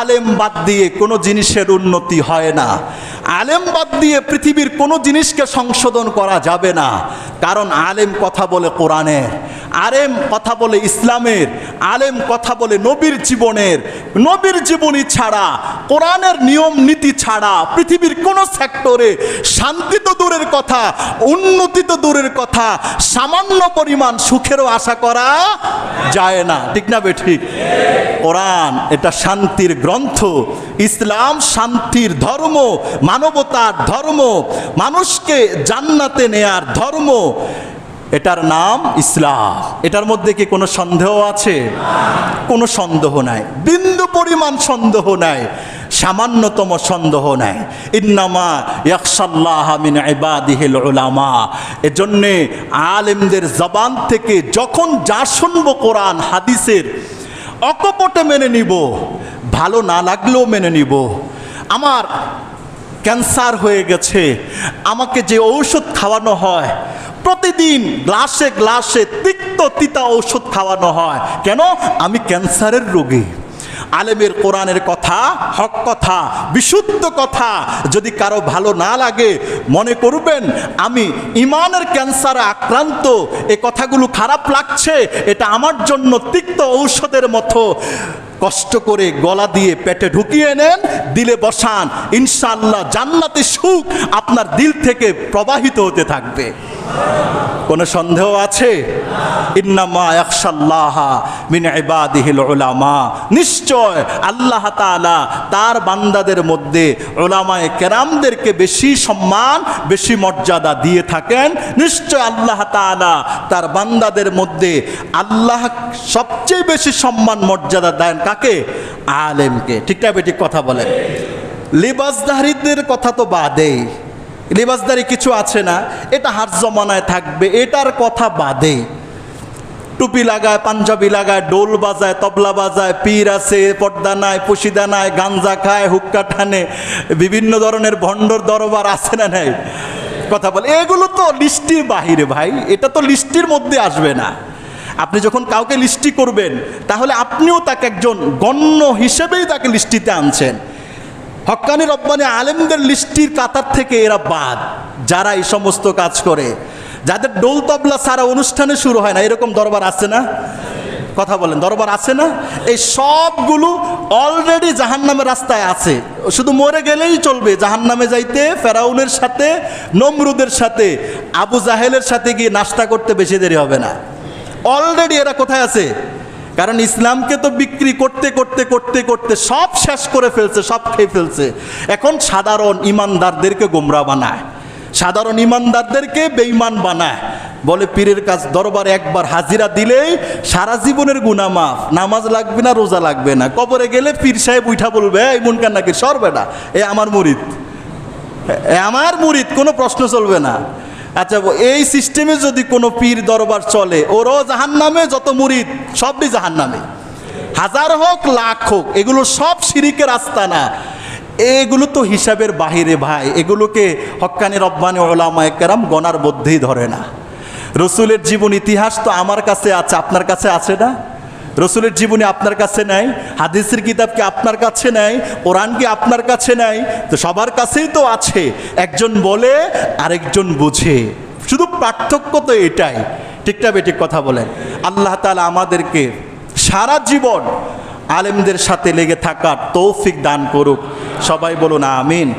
আলেম বাদ দিয়ে কোনো জিনিসের উন্নতি হয় না। আলেম বাদ দিয়ে পৃথিবীর কোনো জিনিসকে সংশোধন করা যাবে না। কারণ আলেম কথা বলে কোরআনের আলেম কথা বলে ইসলামের, আলেম কথা বলে নবীর জীবনের। নবীর জীবনী ছাড়া, কোরআনের নিয়ম নীতি ছাড়া, পৃথিবীর কোনো সেক্টরে শান্তি তো দূরের কথা উন্নতি তো দূরের কথা, সামান্য পরিমাণ সুখেরও আশা করা যায় না। ঠিক না বে ঠিক কোরআন এটা শান্তির গ্রন্থ। ইসলাম শান্তির ধর্ম, মানবতার ধর্ম, মানুষকে জান্নাতে নেয়ার ধর্ম। এটার নাম ইসলাম। এটার মধ্যে কি কোনো সন্দেহ আছে? কোনো সন্দেহ নাই। বিন্দু পরিমাণ সন্দেহ নাই। সামান্যতম সন্দেহ নাই। ইন্নামা ইয়াকসাল্লাহ মিন ইবাদিহিল উলামা। এজন্যে আলেমদের জবান থেকে যখন যা শুনব কোরআন, হাদিসের, অকপটে মেনে নিব। ভালো না লাগলেও মেনে নিব। আমার ক্যান্সার হয়ে গেছে। আমাকে যে ঔষধ খাওয়ানো হয় প্রতিদিন গ্লাসে গ্লাসে তিক্ত তিতা ঔষধ খাওয়ানো হয়। কেন? আমি ক্যান্সারের রোগী। আলেমের কোরআনের কথা, হক কথা, বিশুদ্ধ কথা যদি কারও ভালো না লাগে, মনে করবেন, আমি ইমানের ক্যান্সারে আক্রান্ত, এ কথাগুলো খারাপ লাগছে, এটা আমার জন্য তিক্ত ঔষধের মতো। কষ্ট করে গলা দিয়ে পেটে ঢুকিয়ে নেন, দিলে বসান। ইনশাল্লাহ জান্নাতে সুখ আপনার দিল থেকে প্রবাহিত হতে থাকবে। কোনো সন্দেহ আছে? ইন্নামা ইয়াখশাল্লাহ মিন ইবাদিহিল উলামা। নিশ্চয় আল্লাহ তার বান্দাদের মধ্যে উলামায়ে কেরামদেরকে বেশি সম্মান, বেশি মর্যাদা দিয়ে থাকেন। নিশ্চয় আল্লাহ তাআলা তার বান্দাদের মধ্যে আল্লাহ সবচেয়ে বেশি সম্মান, মর্যাদা দেন। কাকে আলেমকে। ঠিকটা বেঠিক কথা বলেন। লিবাসধারীদের কথা তো বাদেই। লিবাসদারি কিছু আছে না? এটা হার জমানায় থাকবে, এটার কথা বাদে টুপি লাগায়, পাঞ্জাবি লাগায় ডোল বাজায়, তবলা বাজায়, পীর আছে, পর্দা নাই, পুশিদা নাই, গাঞ্জা খায়, হুক্কা টানে, বিভিন্ন ধরনের ভণ্ডর দরবার আছে না নাই? কথা বলে, এগুলো তো লিস্টির বাহিরে ভাই, এটা তো লিস্টির মধ্যে আসবে না। আপনি যখন কাউকে লিস্টি করবেন, তাহলে আপনিও তাকে একজন গণ্য হিসেবেই তাকে লিস্টিতে আনছেন। হক্কানি রব্বানি আলেমদের লিস্টির কাতার থেকে এরা বাদ, যারা এই সমস্ত কাজ করে। যাদের ডোল তবলা সারা অনুষ্ঠানে শুরু হয় না, এরকম দরবার আছে না? কথা বলেন, দরবার আছে না? এই সবগুলো অলরেডি জাহান্নামের রাস্তায় আছে। শুধু মরে গেলেই চলবে, জাহান্নামে যাইতে, ফেরাউনের সাথে, নমরুদের সাথে, আবু জাহেলের সাথে গিয়ে নাস্তা করতে বেশি দেরি হবে না। অলরেডি এরা কোথায় আছে? কারণ ইসলামকে তো বিক্রি করতে করতে করতে করতে সব শেষ করে ফেলছে, সব খেয়ে ফেলছে। এখন সাধারণ ইমানদারদেরকে গোমরা বানায়। সাধারণ ইমানদারদেরকে বেঈমান বানায়। বলে পীরের কাজ দরবারে একবার হাজিরা দিলেই সারা জীবনের গুণা মাফ। নামাজ লাগবে না, রোজা লাগবে না। কবরে গেলে পীর সাহেব উঠা বলবে, এই মন কান্নাকে সরবে না এ আমার মুরিদ। আমার মুরিদ, কোনো প্রশ্ন চলবে না। আচ্ছা এই সিস্টেমে যদি কোনো পীর দরবার চলে, ওরও জাহান নামে যত মুরিদ, সবই জাহান নামে হাজার হোক, লাখ হোক, এগুলো সব শিরিকের রাস্তা না এগুলো তো হিসাবের বাহিরে ভাই, এগুলোকে হক্কানি রব্বানি ওলামা একরাম গনার মধ্যেই ধরে না। রসুলের জীবন ইতিহাস তো আমার কাছে আছে, আপনার কাছে আছে না? রসুলের জীবনী আপনার কাছে নাই, হাদিসের কিতাব কি আপনার কাছে নাই, কোরআন কি আপনার কাছে নাই, তো সবার কাছেই তো আছে। একজন বলে, আরেকজন বুঝে। শুধু পার্থক্য তো এটাই। ঠিকটা বেঠিক কথা বলেন। আল্লাহ তালা আমাদেরকে সারা জীবন আলেমদের সাথে লেগে থাকার তৌফিক দান করুক। সবাই বলুন, আমিন।